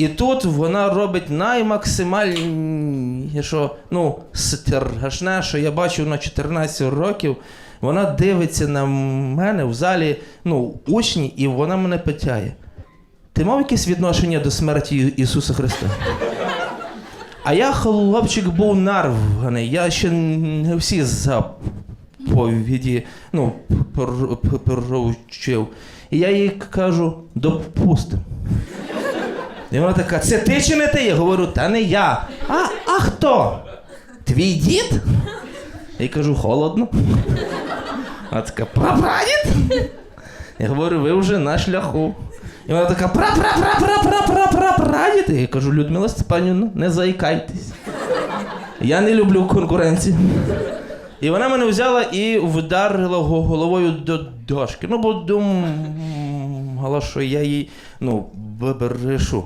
І тут вона робить наймаксимальніше, ну, страшне, що я бачив на 14 років. Вона дивиться на мене в залі, ну, учні, і вона мене питає. Ти мав якесь відношення до смерті Ісуса Христа? А я хлопчик був нарваний, я ще не всі заповіді ну, пор- І я їй кажу, допустим. І вона така: це ти чи не ти? Я говорю, та не я. А а хто? Твій дід? Я кажу, холодно. Вона така, прапрадід? Я говорю, ви вже на шляху. І вона така пра-пра-пра-пра-пра-пра-прадід. Я кажу, Людмила Степанівна, не заїкайтесь. Я не люблю конкуренції. І вона мене взяла і вдарила головою до дошки. Ну, бо думала, що я їй ну, берешу.